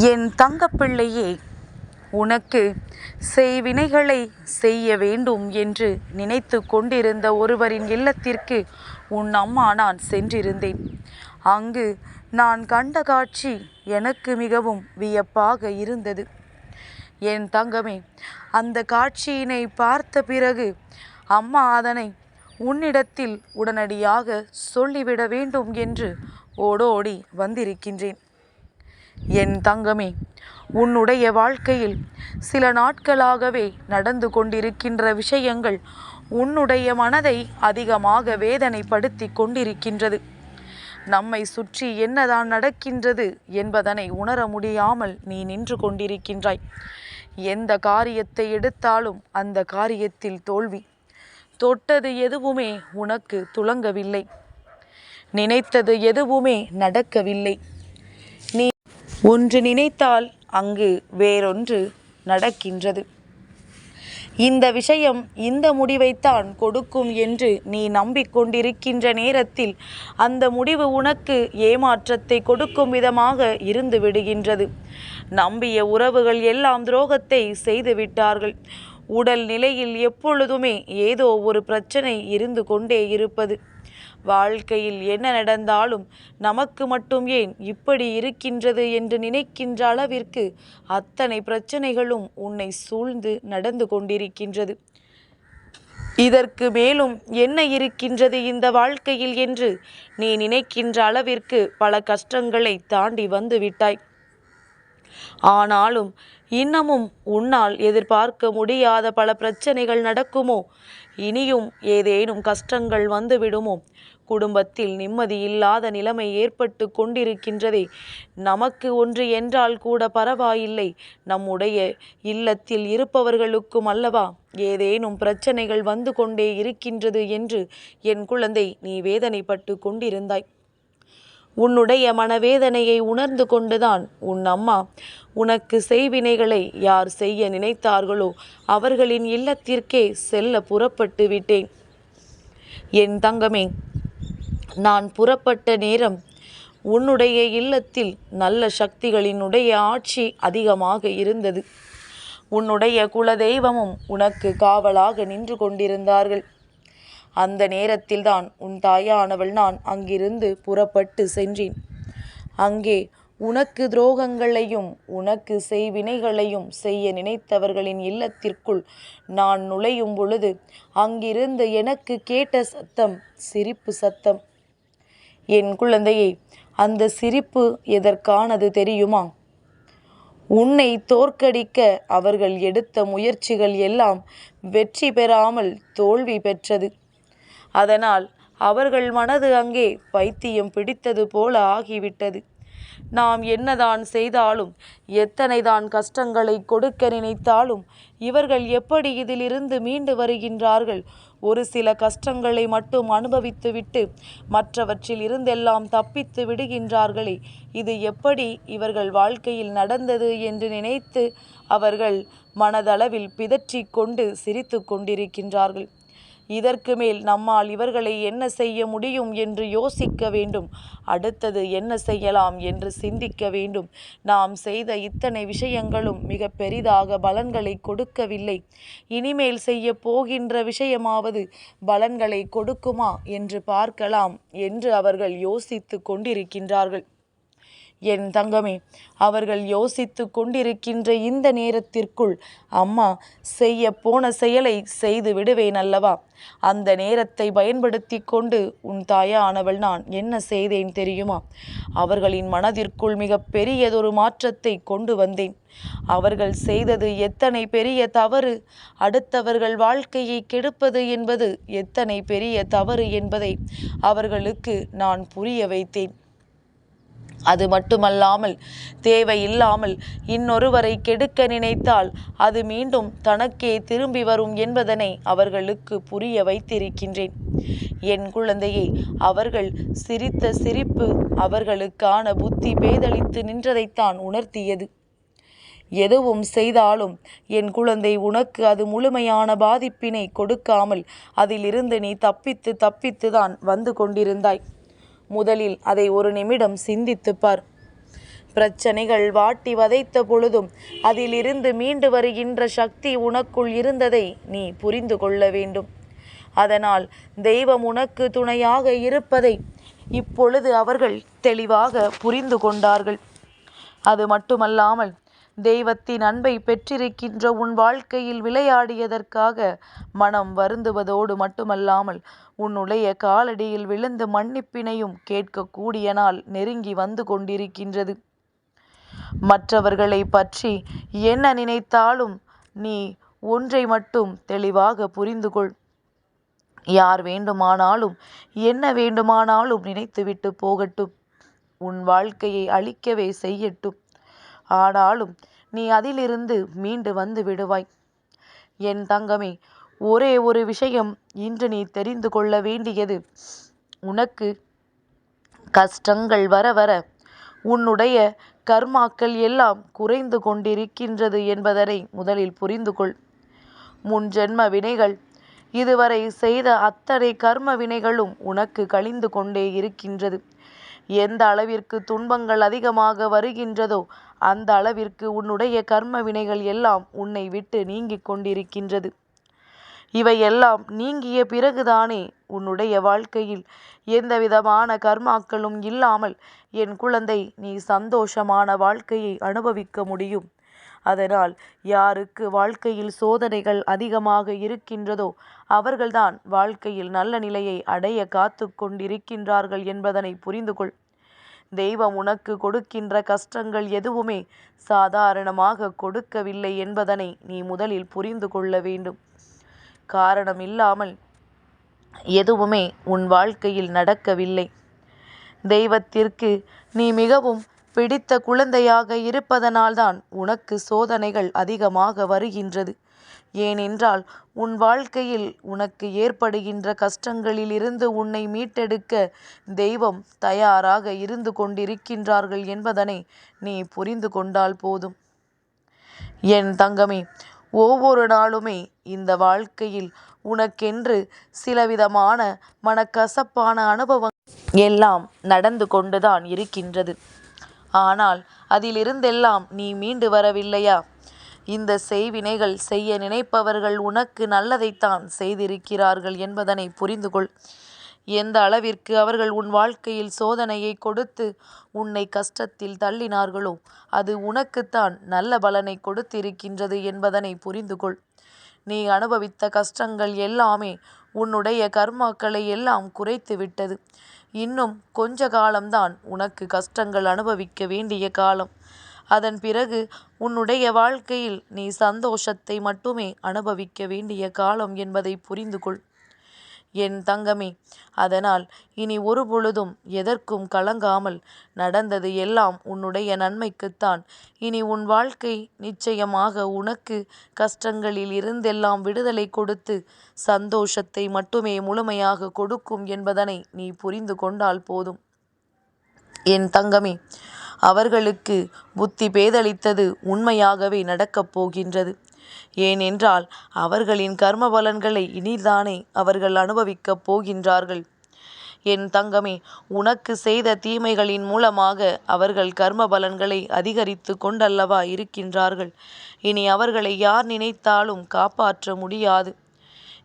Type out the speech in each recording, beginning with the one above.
என் தங்கப்பிள்ளையே உனக்கு செய்வினைகளை செய்ய வேண்டும் என்று நினைத்து கொண்டிருந்த ஒருவரின் இல்லத்திற்கு உன் அம்மா நான் சென்றிருந்தேன். அங்கு நான் கண்ட காட்சி எனக்கு மிகவும் வியப்பாக இருந்தது. என் தங்கமே அந்த காட்சியினை பார்த்த பிறகு அம்மா அதனை உன்னிடத்தில் உடனடியாக சொல்லிவிட வேண்டும் என்று ஓடோடி வந்திருக்கின்றேன். என் தங்கமே உன்னுடைய வாழ்க்கையில் சில நாட்களாகவே நடந்து கொண்டிருக்கின்ற விஷயங்கள் உன்னுடைய மனதை அதிகமாக வேதனைப்படுத்தி கொண்டிருக்கின்றது. நம்மை சுற்றி என்னதான் நடக்கின்றது என்பதனை உணர முடியாமல் நீ நின்று கொண்டிருக்கின்றாய். எந்த காரியத்தை எடுத்தாலும் அந்த காரியத்தில் தோல்வி. தொட்டது எதுவுமே உனக்கு துளங்கவில்லை நினைத்தது எதுவுமே நடக்கவில்லை. ஒன்று நினைத்தால் அங்கு வேறொன்று நடக்கின்றது. இந்த விஷயம் இந்த முடிவைத்தான் கொடுக்கும் என்று நீ நம்பிக்கொண்டிருக்கின்ற நேரத்தில் அந்த முடிவு உனக்கு ஏமாற்றத்தை கொடுக்கும் விதமாக இருந்து விடுகின்றது. நம்பிய உறவுகள் எல்லாம் துரோகத்தை செய்து விட்டார்கள். உடல் நிலையில் எப்பொழுதுமே ஏதோ ஒரு பிரச்சனை இருந்து கொண்டே இருப்பது. வாழ்க்கையில் என்ன நடந்தாலும் நமக்கு மட்டும் ஏன் இப்படி இருக்கின்றது என்று நினைக்கின்ற அளவிற்கு அத்தனை பிரச்சனைகளும் உன்னை சூழ்ந்து நடந்து கொண்டிருக்கின்றது. இதற்கு மேலும் என்ன இருக்கின்றது இந்த வாழ்க்கையில் என்று நீ நினைக்கின்ற அளவிற்கு பல கஷ்டங்களை தாண்டி வந்து விட்டாய். ஆனாலும் இன்னமும் உன்னால் எதிர்பார்க்க முடியாத பல பிரச்சனைகள் நடக்குமோ? இனியும் ஏதேனும் கஷ்டங்கள் வந்துவிடுமோ? குடும்பத்தில் நிம்மதியில்லாத நிலைமை ஏற்பட்டு கொண்டிருக்கின்றதே. நமக்கு ஒன்று என்றால் கூட பரவாயில்லை. நம்முடைய இல்லத்தில் இருப்பவர்களுக்கும் அல்லவா? ஏதேனும் பிரச்சனைகள் வந்து கொண்டே இருக்கின்றது என்று என் குழந்தை நீ வேதனைப்பட்டு கொண்டிருந்தாய். உன்னுடைய மனவேதனையை உணர்ந்து கொண்டுதான் உன் அம்மா. உனக்கு செய்வினைகளை யார் செய்ய நினைத்தார்களோ அவர்களின் இல்லத்திற்கே செல்ல புறப்பட்டு விட்டேன். என் தங்கமே நான் புறப்பட்ட நேரம் உன்னுடைய இல்லத்தில் நல்ல சக்திகளினுடைய ஆட்சி அதிகமாக இருந்தது. உன்னுடைய குலதெய்வமும் உனக்கு காவலாக நின்று கொண்டிருந்தார்கள். அந்த நேரத்தில்தான் உன் தாயானவள் நான் அங்கிருந்து புறப்பட்டு சென்றேன். அங்கே உனக்கு துரோகங்களையும் உனக்கு செய்வினைகளையும் செய்ய நினைத்தவர்களின் இல்லத்திற்குள் நான் நுழையும் பொழுது அங்கிருந்து எனக்கு கேட்ட சத்தம் சிரிப்பு சத்தம். என் குழந்தையை அந்த சிரிப்பு எதற்கானது தெரியுமா? உன்னை தோற்கடிக்க அவர்கள் எடுத்த முயற்சிகள் எல்லாம் வெற்றி பெறாமல் தோல்வி பெற்றது. அதனால் அவர்கள் மனது அங்கே பைத்தியம் பிடித்தது போல ஆகிவிட்டது. நாம் என்னதான் செய்தாலும் எத்தனைதான் கஷ்டங்களை கொடுக்க நினைத்தாலும் இவர்கள் எப்படி இதிலிருந்து மீண்டு வருகின்றார்கள்? ஒரு சில கஷ்டங்களை மட்டும் அனுபவித்துவிட்டு மற்றவற்றில் இருந்தெல்லாம் தப்பித்து விடுகின்றார்களே இது எப்படி இவர்கள் வாழ்க்கையில் நடந்தது என்று நினைத்து அவர்கள் மனதளவில் பிதற்றிக் கொண்டு சிரித்து கொண்டிருக்கின்றார்கள். இதற்கு மேல் நம்மால் இவர்களை என்ன செய்ய முடியும் என்று யோசிக்க வேண்டும். அடுத்தது என்ன செய்யலாம் என்று சிந்திக்க வேண்டும். நாம் செய்த இத்தனை விஷயங்களும் மிக பெரிதாக பலன்களை கொடுக்கவில்லை. இனிமேல் செய்ய போகின்ற விஷயமாவது பலன்களை கொடுக்குமா என்று பார்க்கலாம் என்று அவர்கள் யோசித்து கொண்டிருக்கின்றார்கள். என் தங்கமே அவர்கள் யோசித்து கொண்டிருக்கின்ற இந்த நேரத்திற்குள் அம்மா செய்ய போன செயலை செய்து விடுவேன் அல்லவா? அந்த நேரத்தை பயன்படுத்தி கொண்டு உன் தாயானவள் நான் என்ன செய்தேன் தெரியுமா? அவர்களின் மனதிற்குள் மிக பெரியதொரு மாற்றத்தை கொண்டு வந்தேன். அவர்கள் செய்தது எத்தனை பெரிய தவறு? அடுத்தவர்கள் வாழ்க்கையை கெடுப்பது என்பது எத்தனை பெரிய தவறு என்பதை அவர்களுக்கு நான் புரிய வைத்தேன். அது மட்டுமல்லாமல் தேவையில்லாமல் இன்னொருவரை கெடுக்க நினைத்தால் அது மீண்டும் தனக்கே திரும்பி வரும் என்பதனை அவர்களுக்கு புரிய வைத்திருக்கின்றேன். என் குழந்தையை அவர்கள் சிரித்த சிரிப்பு அவர்களுக்கான புத்தி பேதளித்து நின்றதைத்தான் உணர்த்தியது. எதுவும் செய்தாலும் என் குழந்தை உனக்கு அது முழுமையான பாதிப்பினை கொடுக்காமல் அதிலிருந்து நீ தப்பித்து தப்பித்து தான் வந்து கொண்டிருந்தாய். முதலில் அதை ஒரு நிமிடம் சிந்தித்துப் பார். பிரச்சனைகள் வாட்டி வதைத்த பொழுதும் அதிலிருந்து மீண்டு வருகின்ற சக்தி உனக்குள் இருந்ததை நீ புரிந்து கொள்ள வேண்டும். அதனால் தெய்வம் உனக்கு துணையாக இருப்பதை இப்பொழுது அவர்கள் தெளிவாக புரிந்து கொண்டார்கள். அது மட்டுமல்லாமல் தெய்வத்தின் அன்பை பெற்றிருக்கின்ற உன் வாழ்க்கையில் விளையாடியதற்காக மனம் வருந்துவதோடு மட்டுமல்லாமல் உன்னுடைய காலடியில் விழுந்து மன்னிப்பினையும் கேட்கக்கூடிய நாள் நெருங்கி வந்து கொண்டிருக்கின்றது. மற்றவர்களை பற்றி என்ன நினைத்தாலும் நீ ஒன்றை மட்டும் தெளிவாக புரிந்து கொள் யார் வேண்டுமானாலும் என்ன வேண்டுமானாலும் நினைத்துவிட்டு போகட்டும். உன் வாழ்க்கையை அழிக்கவே செய்யட்டும். ஆனாலும் நீ அதிலிருந்து மீண்டு வந்து விடுவாய். என் தங்கமே ஒரே ஒரு விஷயம் இன்று நீ தெரிந்து கொள்ள வேண்டியது. உனக்கு கஷ்டங்கள் வர வர உன்னுடைய கர்மாக்கள் எல்லாம் குறைந்து கொண்டிருக்கின்றது என்பதனை முதலில் புரிந்து கொள். முன் ஜென்ம வினைகள் இதுவரை செய்த அத்தனை கர்ம வினைகளும் உனக்கு கழிந்து கொண்டே இருக்கின்றது. எந்த அளவிற்கு துன்பங்கள் அதிகமாக வருகின்றதோ அந்த அளவிற்கு உன்னுடைய கர்ம வினைகள் எல்லாம் உன்னை விட்டு நீங்கிக் கொண்டிருக்கின்றது. இவையெல்லாம் நீங்கிய பிறகுதானே உன்னுடைய வாழ்க்கையில் எந்த விதமான கர்மாக்களும் இல்லாமல் என் குழந்தை நீ சந்தோஷமான வாழ்க்கையை அனுபவிக்க முடியும். அதனால் யாருக்கு வாழ்க்கையில் சோதனைகள் அதிகமாக இருக்கின்றதோ அவர்கள்தான் வாழ்க்கையில் நல்ல நிலையை அடைய காத்து கொண்டிருக்கின்றார்கள் என்பதனை புரிந்து கொள் தெய்வம் உனக்கு கொடுக்கின்ற கஷ்டங்கள் எதுவுமே சாதாரணமாக கொடுக்கவில்லை என்பதனை நீ முதலில் புரிந்து கொள்ள வேண்டும். காரணம் இல்லாமல் எதுவுமே உன் வாழ்க்கையில் நடக்கவில்லை. தெய்வத்திற்கு நீ மிகவும் பிடித்த குழந்தையாக இருப்பதனால்தான் உனக்கு சோதனைகள் அதிகமாக வருகின்றது. ஏனென்றால் உன் வாழ்க்கையில் உனக்கு ஏற்படுகின்ற கஷ்டங்களிலிருந்து உன்னை மீட்டெடுக்க தெய்வம் தயாராக இருந்து கொண்டிருக்கின்றார்கள் என்பதனை நீ புரிந்து கொண்டால் போதும். என் தங்கமே ஒவ்வொரு நாளுமே இந்த வாழ்க்கையில் உனக்கென்று சிலவிதமான மனக்கசப்பான அனுபவம் எல்லாம் நடந்து கொண்டுதான் இருக்கின்றது. ஆனால் அதிலிருந்தெல்லாம் நீ மீண்டு வரவில்லையா? இந்த செய்வினைகள் செய்ய நினைப்பவர்கள் உனக்கு நல்லதைத்தான் செய்திருக்கிறார்கள் என்பதனை புரிந்து கொள் எந்த அளவிற்கு அவர்கள் உன் வாழ்க்கையில் சோதனையை கொடுத்து உன்னை கஷ்டத்தில் தள்ளினார்களோ அது உனக்குத்தான் நல்ல பலனை கொடுத்திருக்கின்றது என்பதனை புரிந்து கொள் நீ அனுபவித்த கஷ்டங்கள் எல்லாமே உன்னுடைய கர்மாக்களை எல்லாம் குறைத்து விட்டது இன்னும் கொஞ்ச காலம்தான் உனக்கு கஷ்டங்கள் அனுபவிக்க வேண்டிய காலம். அதன் பிறகு உன்னுடைய வாழ்க்கையில் நீ சந்தோஷத்தை மட்டுமே அனுபவிக்க வேண்டிய காலம் என்பதை புரிந்து கொள். என் தங்கமே அதனால் இனி ஒரு பொழுதும் எதற்கும் கலங்காமல் நடந்தது எல்லாம் உன்னுடைய நன்மைக்குத்தான். இனி உன் வாழ்க்கை நிச்சயமாக உனக்கு கஷ்டங்களில் இருந்தெல்லாம் விடுதலை கொடுத்து சந்தோஷத்தை மட்டுமே முழுமையாக கொடுக்கும் என்பதனை நீ புரிந்து கொண்டால் போதும். என் தங்கமே அவர்களுக்கு புத்தி பேதளித்தது உண்மையாகவே நடக்கப் போகின்றது. ஏனென்றால் அவர்களின் கர்ம பலன்களை இனிதானே அவர்கள் அனுபவிக்கப் போகின்றார்கள். என் தங்கமே உனக்கு செய்த தீமைகளின் மூலமாக அவர்கள் கர்ம பலன்களை அதிகரித்து கொண்டல்லவா இருக்கின்றார்கள். இனி அவர்களை யார் நினைத்தாலும் காப்பாற்ற முடியாது.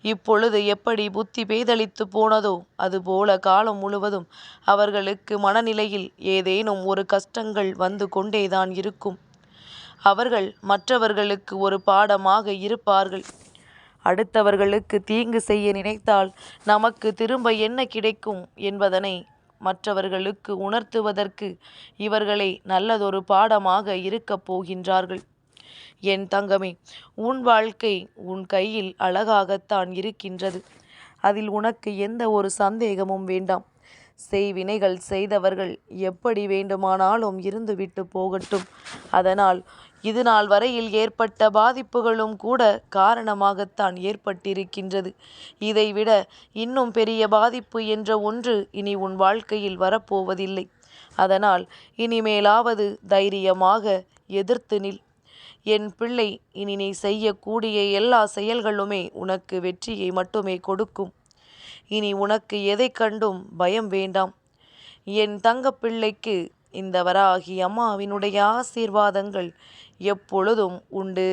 இப்பொழுது எப்படி புத்தி பேதளித்து போனதோ அதுபோல காலம் முழுவதும் அவர்களுக்கு மனநிலையில் ஏதேனும் ஒரு கஷ்டங்கள் வந்து கொண்டேதான் இருக்கும். அவர்கள் மற்றவர்களுக்கு ஒரு பாடமாக இருப்பார்கள். அடுத்தவர்களுக்கு தீங்கு செய்ய நினைத்தால் நமக்கு திரும்ப என்ன கிடைக்கும் என்பதனை மற்றவர்களுக்கு உணர்த்துவதற்கு இவர்களை நல்லதொரு பாடமாக இருக்கப் போகின்றார்கள். என் தங்கமே உன் வாழ்க்கை உன் கையில் அழகாகத்தான் இருக்கின்றது. அதில் உனக்கு எந்த ஒரு சந்தேகமும் வேண்டாம். செய்வினைகள் செய்தவர்கள் எப்படி வேண்டுமானாலும் இருந்துவிட்டு போகட்டும். அதனால் இது நாள் வரையில் ஏற்பட்ட பாதிப்புகளும் கூட காரணமாகத்தான் ஏற்பட்டிருக்கின்றது. இதைவிட இன்னும் பெரிய பாதிப்பு என்ற ஒன்று இனி உன் வாழ்க்கையில் வரப்போவதில்லை. அதனால் இனிமேலாவது தைரியமாக எதிர்த்து நில். என் பிள்ளை இனி நீ செய்யக்கூடிய எல்லா செயல்களுமே உனக்கு வெற்றியை மட்டுமே கொடுக்கும். இனி உனக்கு எதை கண்டும் பயம் வேண்டாம். என் தங்கப்பிள்ளைக்கு இந்த வராகி அம்மாவினுடைய ஆசீர்வாதங்கள் எப்பொழுதும் உண்டு.